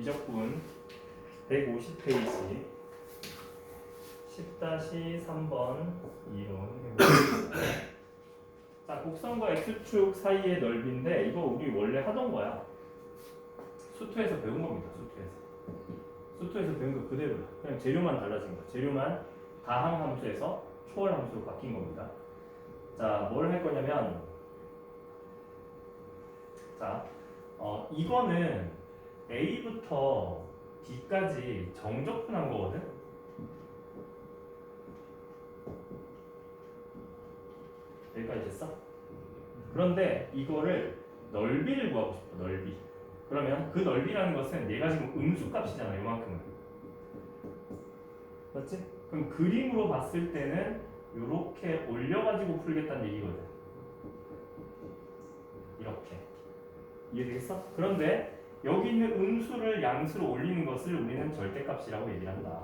미적분 150페이지 10-3번 이론. 자, 곡선과 x축 사이의 넓이인데 이거 우리 원래 하던 거야. 수투에서 배운 겁니다. 수투에서. 수투에서 배운 거 그대로야. 그냥 재료만 달라진 거야. 재료만 다항 함수에서 초월 함수로 바뀐 겁니다. 자, 뭘 할 거냐면 자, 어, 이거는 A부터 B까지 정적분한 거거든. 여기까지 됐어? 그런데 이거를 넓이를 구하고 싶어. 넓이. 그러면 그 넓이라는 것은 얘가 지금 음수값이잖아. 요만큼은. 맞지? 그럼 그림으로 봤을 때는 이렇게 올려가지고 풀겠다는 얘기거든. 이렇게. 이해되겠어? 그런데 여기 있는 음수를 양수로 올리는 것을 우리는 절대값이라고 얘기를 한다.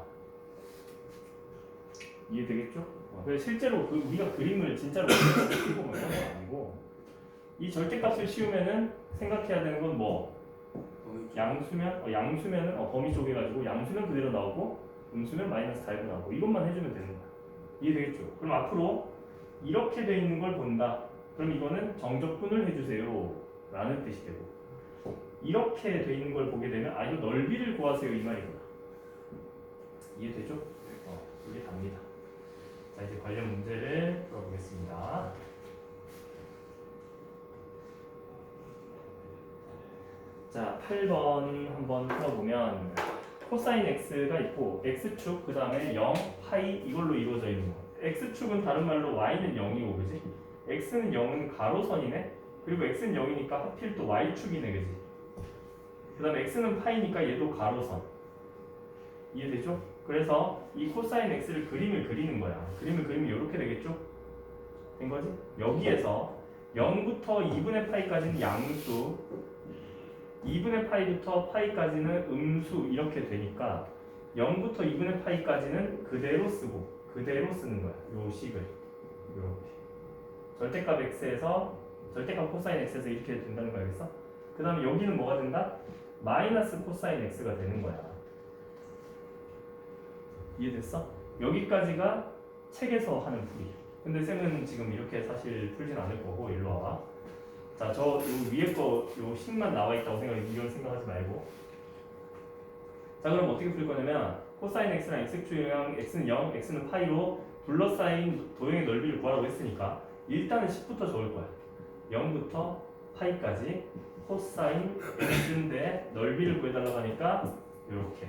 이해되겠죠? 어, 그래서 실제로 그 우리가 그림을 진짜로 그리고 뭐 이런 건 아니고 이 절대값을 씌우면은 생각해야 되는 건 뭐 양수면 어, 양수면은 어, 범위 쪼개가지고 양수면 그대로 나오고 음수면 마이너스 달고 나오고 이것만 해주면 되는 거야. 이해되겠죠? 그럼 앞으로 이렇게 돼 있는 걸 본다. 그럼 이거는 정적분을 해주세요. 라는 뜻이 되고 이렇게 돼 있는 걸 보게 되면 아 이거 넓이를 구하세요 이 말이구나. 이해되죠? 어, 이게 답니다. 자 이제 관련 문제를 풀어보겠습니다. 자 8번 한번 풀어보면 코사인 x가 있고 x축 그 다음에 0, 파이 이걸로 이루어져 있는 거. x축은 다른 말로 y는 0이고 그지? x는 0은 가로선이네. 그리고 x는 0이니까 하필 또 y축이네 그지? 그 다음에 x는 파이니까 얘도 가로선. 이해되죠? 그래서 이 코사인 x를 그림을 그리는 거야. 그림을 그리면 이렇게 되겠죠? 된 거지? 여기에서 0부터 2분의 파이까지는 양수, 2분의 파이부터 파이까지는 음수 이렇게 되니까 0부터 2분의 파이까지는 그대로 쓰고 그대로 쓰는 거야. 요 식을 이렇게 절대값 x에서 절대값 코사인 x에서 이렇게 된다는 거 알겠어? 그 다음에 여기는 뭐가 된다? 마이너스 코사인 x가 되는 거야. 이해됐어? 여기까지가 책에서 하는 풀이. 근데 쌤은 지금 이렇게 사실 풀진 않을 거고 일로 와봐. 자, 저 요 위에 거 요 식만 나와 있다고 생각해 이걸 생각하지 말고. 자, 그럼 어떻게 풀 거냐면 코사인 x랑 x축이랑 x는 0, x는 파이로 둘러싸인 도형의 넓이를 구하라고 했으니까 일단은 10부터 적을 거야. 0부터 파이까지 코사인 x인데 넓이를 구해달라고 하니까 이렇게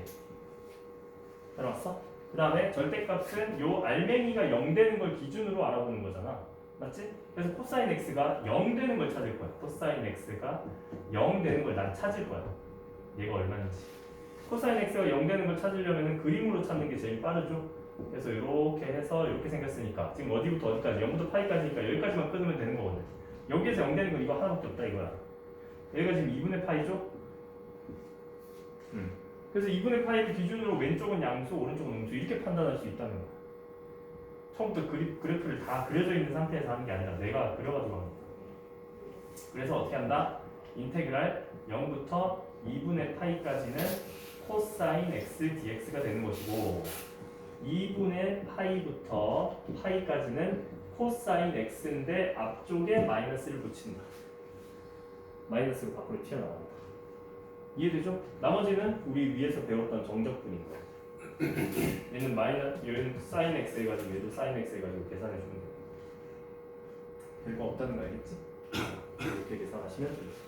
해놨어? 그 다음에 절대값은 요 알맹이가 0 되는 걸 기준으로 알아보는 거잖아. 맞지? 그래서 코사인 x가 0 되는 걸 찾을 거야. 코사인 x가 0 되는 걸 난 찾을 거야. 얘가 얼마인지. 코사인 x가 0 되는 걸 찾으려면 그림으로 찾는 게 제일 빠르죠. 그래서 이렇게 해서 이렇게 생겼으니까 지금 어디부터 어디까지 0부터 파이까지니까 여기까지만 끊으면 되는 거거든. 여기에서 0 되는 건 이거 하나밖에 없다 이거야. 여기가 지금 2분의 파이죠? 음. 그래서 2분의 파이를 기준으로 왼쪽은 양수, 오른쪽은 음수 이렇게 판단할 수 있다는 거야. 처음부터 그리, 그래프를 다 그려져 있는 상태에서 하는 게 아니라 내가 그려가지고 하는 거야. 그래서 어떻게 한다? 인테그랄 0부터 2분의 파이까지는 코사인 x dx가 되는 것이고 2분의 파이부터 파이까지는 코사인 x인데 앞쪽에 마이너스를 붙인다. 마이너스로 밖으로 튀어나간다. 이해되죠? 나머지는 우리 위에서 배웠던 정적분인 거야. 얘는 마이너스, 얘는 사인 x 해가지고 얘도 사인 x 해가지고 계산해 주면 돼. 별거 없다는 거 알겠지? 이렇게 계산하시면 됩니다.